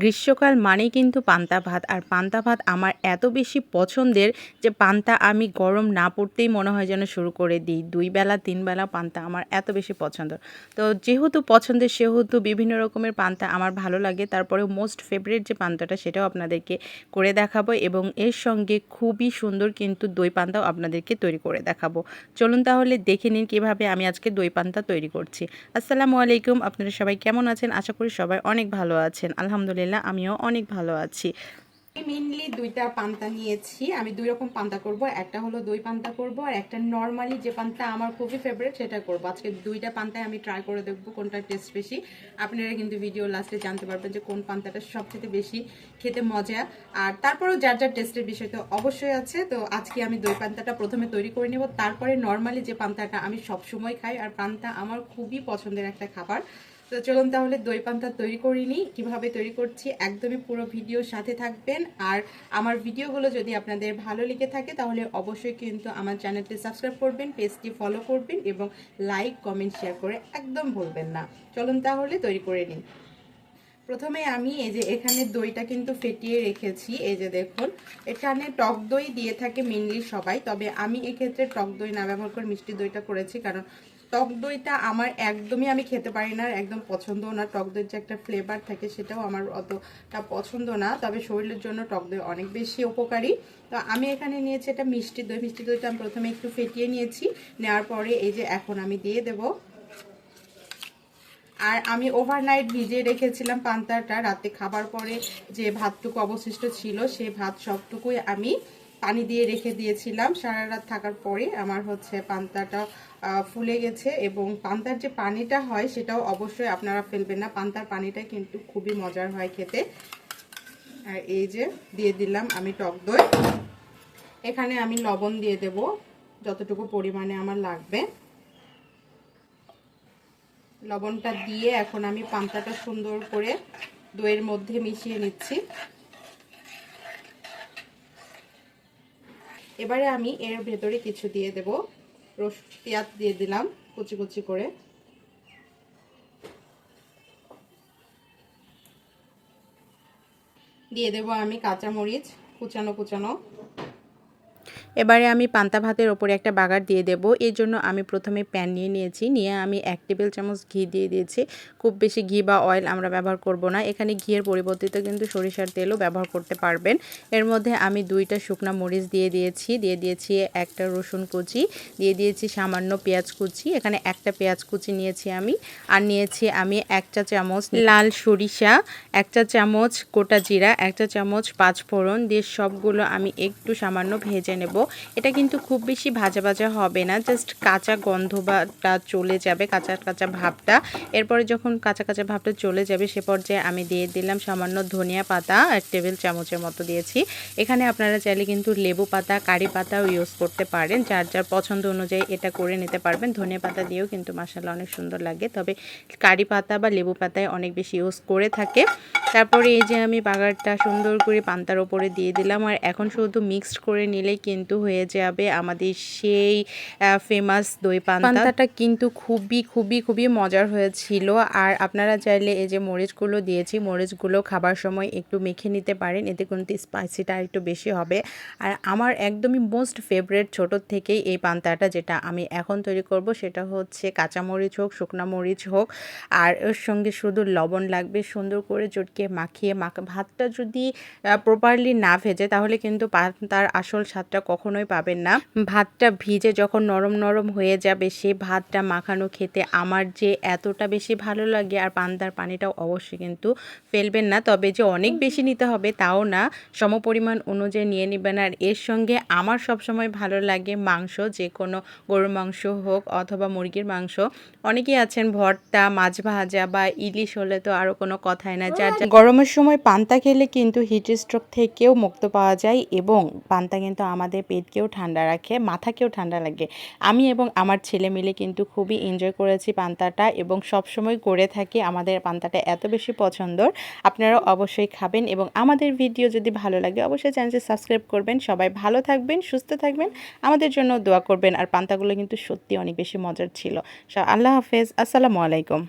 গ্রীষ্মকাল মানেই কিন্তু পান্তা ভাত। আর পান্তা ভাত আমার এত বেশি পছন্দের যে পান্তা আমি গরম না পড়তেই মনে হয় যেন শুরু করে দিই। দুই বেলা, তিন বেলা পান্তা আমার এত বেশি পছন্দ। তো যেহেতু পছন্দের, সেহেতু বিভিন্ন রকমের পান্তা আমার ভালো লাগে তারপরে মোস্ট ফেভারিট যে পান্তাটা সেটাও আপনাদেরকে করে দেখাবো এবং এর সঙ্গে খুবই সুন্দর কিন্তু দই পান্তাও আপনাদেরকে তৈরি করে দেখাবো। চলুন তাহলে দেখে নিন কীভাবে আমি আজকে দই পান্তা তৈরি করছি। আসসালামু আলাইকুম, আপনারা সবাই কেমন আছেন? আশা করি সবাই অনেক ভালো আছেন। আলহামদুলিল্লাহ। আমিও অনেক ভালো আছি। মেনলি দুইটা পান্তা নিয়েছি। আমি দুই রকম পান্তা করব। একটা হলো দই পান্তা করব আর একটা নর্মালি যে পান্তা আমার খুবই ফেভারিট সেটা করব। আজকে দুইটা পান্তায় আমি ট্রাই করে দেখব কোনটা টেস্ট বেশি। আপনারা কিন্তু ভিডিও লাস্টে জানতে পারবেন যে কোন পান্তাটা সবচেয়ে বেশি খেতে মজা। আর তারপরেও যার যার টেস্টের বিষয় তো অবশ্যই আছে। তো আজকে আমি দই পান্তাটা প্রথমে তৈরি করে নেব। তারপরে নর্মালি যে পান্তাটা আমি সবসময় খাই, আর পান্তা আমার খুবই পছন্দের একটা খাবার। তো চলুন তাহলে দই পান্তা তৈরি করে নিই। কীভাবে তৈরি করছি একদমই পুরো ভিডিওর সাথে থাকবেন। আর আমার ভিডিওগুলো যদি আপনাদের ভালো লেগে থাকে, তাহলে অবশ্যই কিন্তু আমার চ্যানেলটি সাবস্ক্রাইব করবেন, পেজটি ফলো করবেন এবং লাইক, কমেন্ট, শেয়ার করে একদম ভুলবেন না। চলুন তাহলে তৈরি করে নিন প্রথমে আমি এই যে এখানে দইটা কিন্তু ফেটিয়ে রেখেছি, এই যে দেখুন। এখানে টক দই দিয়ে থাকে মেনলি সবাই, তবে আমি এক্ষেত্রে টক দই না ব্যবহার করে মিষ্টি দইটা করেছি, কারণ টক দইটা আমার একদমই আমি খেতে পারি না একদম পছন্দ না। টক দইয়ের যে একটা ফ্লেভার থাকে সেটাও আমার অতটা পছন্দ না, তবে শরীরের জন্য টক দই অনেক বেশি উপকারী। তো আমি এখানে নিয়েছি এটা মিষ্টি দই, মিষ্টি দইটা আমি প্রথমে একটু ফেটিয়ে নিয়েছি, নেওয়ার পরে এই যে এখন আমি দিয়ে দেব আর আমি ওভারনাইট ভিজিয়ে রেখেছিলাম পান্তাটা। রাতে খাবার পরে যে ভাতটুকু অবশিষ্ট ছিল সেই ভাত সবটুকুই আমি পানি দিয়ে রেখে দিয়েছিলাম। সারা রাত থাকার পরে আমার হচ্ছে পান্তাটা ফুলে গেছে এবং পান্তার যে পানিটা হয় সেটাও অবশ্যই আপনারা ফেলবেন না। পান্তার পানিটা কিন্তু খুবই মজার হয় খেতে। আর এই যে দিয়ে দিলাম আমি টক দই। এখানে আমি লবণ দিয়ে দেব, যতটুকু পরিমাণে আমার লাগবে। লবণটা দিয়ে এখন আমি পান্তাটা সুন্দর করে দইয়ের মধ্যে মিশিয়ে নিচ্ছি। এবারে আমি এর ভেতরে কিছু দিয়ে দেব। রস পেঁয়াজ দিয়ে দিলাম কুচি কুচি করে। দিয়ে দেব আমি কাঁচামরিচ কুচানো কুচানো। এবারে আমি পান্তা ভাতের ওপরে একটা বাগার দিয়ে দেব। এর জন্য আমি প্রথমে প্যান নিয়ে নিয়েছি। নিয়ে আমি এক টেবিল চামচ ঘি দিয়ে দিয়েছি। খুব বেশি ঘি বা অয়েল আমরা ব্যবহার করব না। এখানে ঘিয়ের পরিবর্তিত কিন্তু সরিষার তেলও ব্যবহার করতে পারবেন। এর মধ্যে আমি দুইটা শুকনা মরিচ দিয়ে দিয়েছি। দিয়ে দিয়েছি একটা রসুন কুচি। দিয়ে দিয়েছি সামান্য পেঁয়াজ কুচি। এখানে একটা পেঁয়াজ কুচি নিয়েছি আমি। আর নিয়েছি আমি একটা চামচ লাল সরিষা, একটা চামচ গোটা জিরা, একটা চামচ পাঁচফোড়ন দিয়ে সবগুলো আমি একটু সামান্য ভেজে নেব। এটা কিন্তু খুব বেশি ভাজা ভাজা হবে না জাস্ট কাঁচা গন্ধ বাটা চলে যাবে, কাঁচা কাঁচা ভাবটা। এরপরে যখন কাঁচা কাঁচা ভাবটা চলে যাবে, সে পর্যায়ে আমি দিয়ে দিলাম সামান্য ধনিয়া পাতা এক টেবিল চামচের মতো দিয়েছি। এখানে আপনারা চাইলে কিন্তু লেবু পাতা, কারি পাতাও ইউজ করতে পারেন। যার যার পছন্দ অনুযায়ী এটা করে নিতে পারবেন। ধনিয়া পাতা দিয়েও কিন্তু মাসাল্লাহ অনেক সুন্দর লাগে। তবে কারি পাতা বা লেবু পাতায় অনেক বেশি ইউজ করে থাকে। তারপরে এই যে আমি বাগারটা সুন্দর করে পান্তার ওপরে দিয়ে দিলাম। আর এখন শুধু মিক্সড করে নিলেই কিন্তু হয়ে যাবে আমাদের সেই ফেমাস দই পান্তাটা কিন্তু খুবই খুবই খুবই মজার হয়েছিল। আর আপনারা চাইলে এই যে মরিচগুলো দিয়েছি, মরিচগুলো খাবার সময় একটু মেখে নিতে পারেন। এতে কিন্তু স্পাইসিটা একটু বেশি হবে। আর আমার একদমই মোস্ট ফেভারেট ছোটোর থেকেই এই পান্তাটা, যেটা আমি এখন তৈরি করব, সেটা হচ্ছে কাঁচা মরিচ হোক, শুকনা মরিচ হোক। আর ওর সঙ্গে শুধু লবণ লাগবে, সুন্দর করে চটকে মাখিয়ে, মাখা, ভাতটা যদি প্রপারলি না ভেজে, তাহলে কিন্তু পান্তার আসল স্বাদটা কখনোই পাবেন না। ভাতটা ভিজে যখন নরম নরম হয়ে যাবে সেই ভাতটা মাখানো খেতে আমার যে এতটা বেশি ভালো লাগে আর পান্তার পানিটাও অবশ্যই কিন্তু ফেলবেন না। তবে যে অনেক বেশি নিতে হবে তাও না। সমপরিমাণ অনুযায়ী নিয়ে নেবেন আর এর সঙ্গে আমার সবসময় ভালো লাগে মাংস, যে কোনো গরুর মাংস হোক অথবা মুরগির মাংস। অনেকেই আছেন ভর্তা, মাছ ভাজা বা ইলিশ হলে তো আরও কোনো কথাই না। যার গরমের সময় পান্তা খেলে কিন্তু হিট স্ট্রোক থেকেও মুক্ত পাওয়া যায় এবং পান্তা কিন্তু আমাদের পেটকেও ঠান্ডা রাখে, মাথাকেও ঠান্ডা লাগে। আমি এবং আমার ছেলে মিলে কিন্তু খুবই এনজয় করেছি পান্তাটা এবং সবসময় করে থাকি আমাদের পান্তাটা এত বেশি পছন্দর। আপনারা অবশ্যই খাবেন এবং আমাদের ভিডিও যদি ভালো লাগে অবশ্যই চ্যানেলটি সাবস্ক্রাইব করবেন। সবাই ভালো থাকবেন, সুস্থ থাকবেন, আমাদের জন্য দোয়া করবেন। আর পান্তাগুলো কিন্তু সত্যি অনেক বেশি মজার ছিল। আল্লাহ হাফেজ, আসসালামু আলাইকুম।